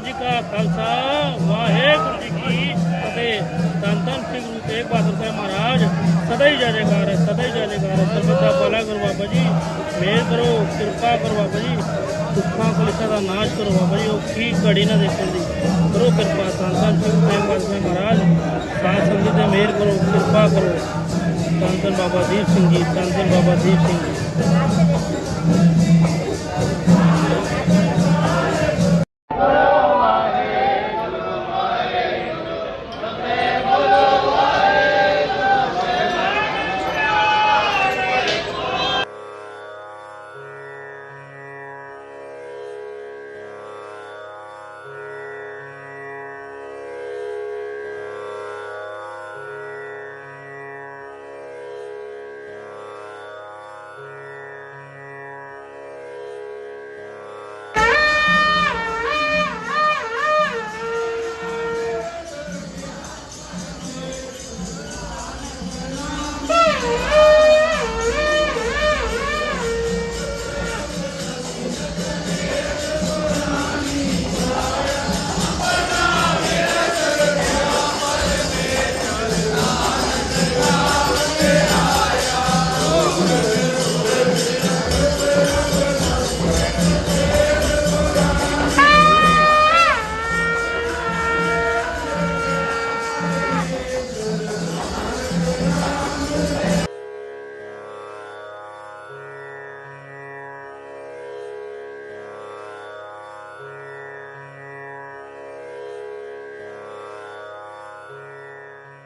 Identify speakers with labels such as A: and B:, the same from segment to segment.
A: ਵਾਹਿਗੁਰੂ ਜੀ ਕਾ ਖਾਲਸਾ, ਵਾਹਿਗੁਰੂ ਜੀ ਕੀ ਫਤਿਹ। ਧੰਨ ਸਿੰਘ ਗੁਰੂ ਤੇਗ ਬਹਾਦਰ ਸਾਹਿਬ ਮਹਾਰਾਜ, ਸਦਾ ਹੀ ਜੈਕਾਰ ਸਦਾ ਹੀ ਜੈਕਾਰ ਹੈ। ਦਾ ਭਲਾ ਕਰੋ ਬਾਬਾ ਜੀ, ਮਿਹਰ ਕਰੋ, ਕਿਰਪਾ ਕਰੋ ਬਾਬਾ ਜੀ। ਦੁੱਖਾਂ ਕਲੇਸ਼ਾਂ ਦਾ ਨਾਸ਼ ਕਰੋ ਬਾਬਾ ਜੀ, ਉਹ ਕੀ ਘੜੀ ਨਾ ਦੇਖਣ ਦੀ। ਕਰੋ ਕਿਰਪਾ ਤਨ ਧੰਨ ਸਿੰਘ ਗੁਰੂ ਤੇਗ ਬਹਾਦਰ ਸਾਹਿਬ ਮਹਾਰਾਜ। ਸਾਧ ਸੰਗਤ ਤੇ ਮਿਹਰ ਕਰੋ, ਕਿਰਪਾ ਕਰੋ। ਤਨ ਬਾਬਾ ਦੀਪ ਸਿੰਘ ਜੀ ਤਨ ਬਾਬਾ ਦੀਪ ਸਿੰਘ ਜੀ।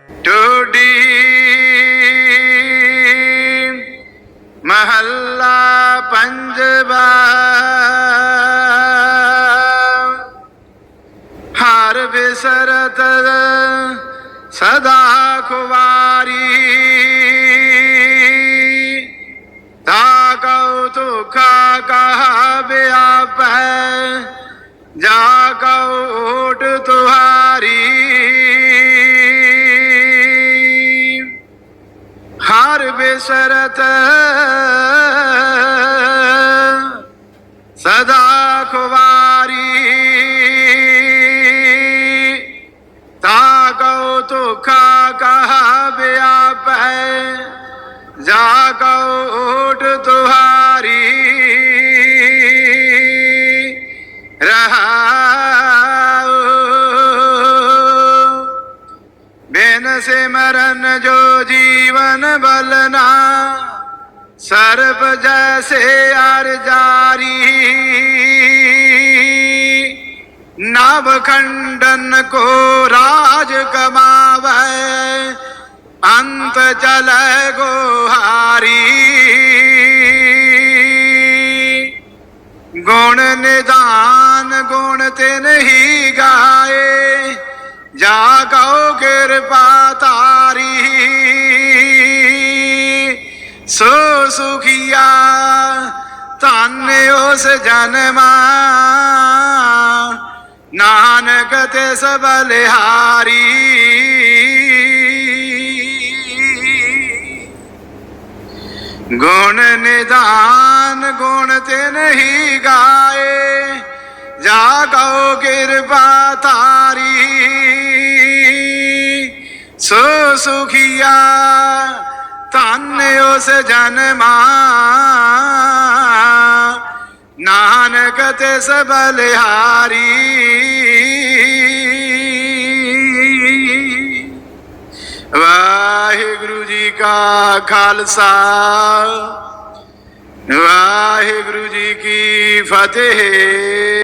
B: ਟੋਡੀ ਮਹੱਲਾ ਪੰਜਵਾ। ਹਰ ਬਿਸਰਤ ਸਦਾ ਖੁਵਾਰੀ। ਤਾ ਕਉ ਤੁਖਾ ਕਹਾ ਵਿਆਪੈ ਜਾ ਕਉ ਓਟ ਤੁਹਾਰੀ ਹਰ ਬਿਸਰਤ ਸਦਾ ਖੁਵਾਰੀ ਤਾ ਕਉ ਤੁਖਾ ਕਹਾ ਵਿਆਪੈ ਜਾ ਕਉ ਸਿਮਰਨ ਜੋ ਜੀਵਨ ਬਲਨਾ, ਸਰਬ ਜੈਸੇ ਅਰ ਜਾਰੀ। ਨਵ ਖੰਡਨ ਕੋ ਰਾਜ ਕਮਾਵੈ, ਅੰਤ ਚਲੇ ਗੋਹਾਰੀ ਗੁਣ ਨਿਦਾਨ ਗੁਣ ਤੇ ਨਹੀਂ ਗਾਏ ਜਾ ਕਉ ਕਿਰਪਾ ਤਾਰੀ ਸੋ ਸੁਖੀਆ ਧੰਨ ਉਸ ਜਨਮਾ ਨਾਨਕ ਤੇ ਸਭ ਲਿਹਾਰੀ ਗੁਣ ਨਿਦਾਨ ਗੁਣ ਤੇ ਨਹੀਂ ਗਾਏ ਜਾ ਕਉ ਕਿਰਪਾ ਤਾਰੀ ਸੋ ਸੁਖੀਆ, ਧੰਨ ਉਸ ਜਨਮਾ। ਨਾਨਕ ਤੇ ਸਭ ਲਿਹਾਰੀ ਵਾਹਿਗੁਰੂ ਜੀ ਕਾ ਖਾਲਸਾ। ਵਾਹਿਗੁਰੂ ਜੀ ਕੀ ਫਤਿਹ।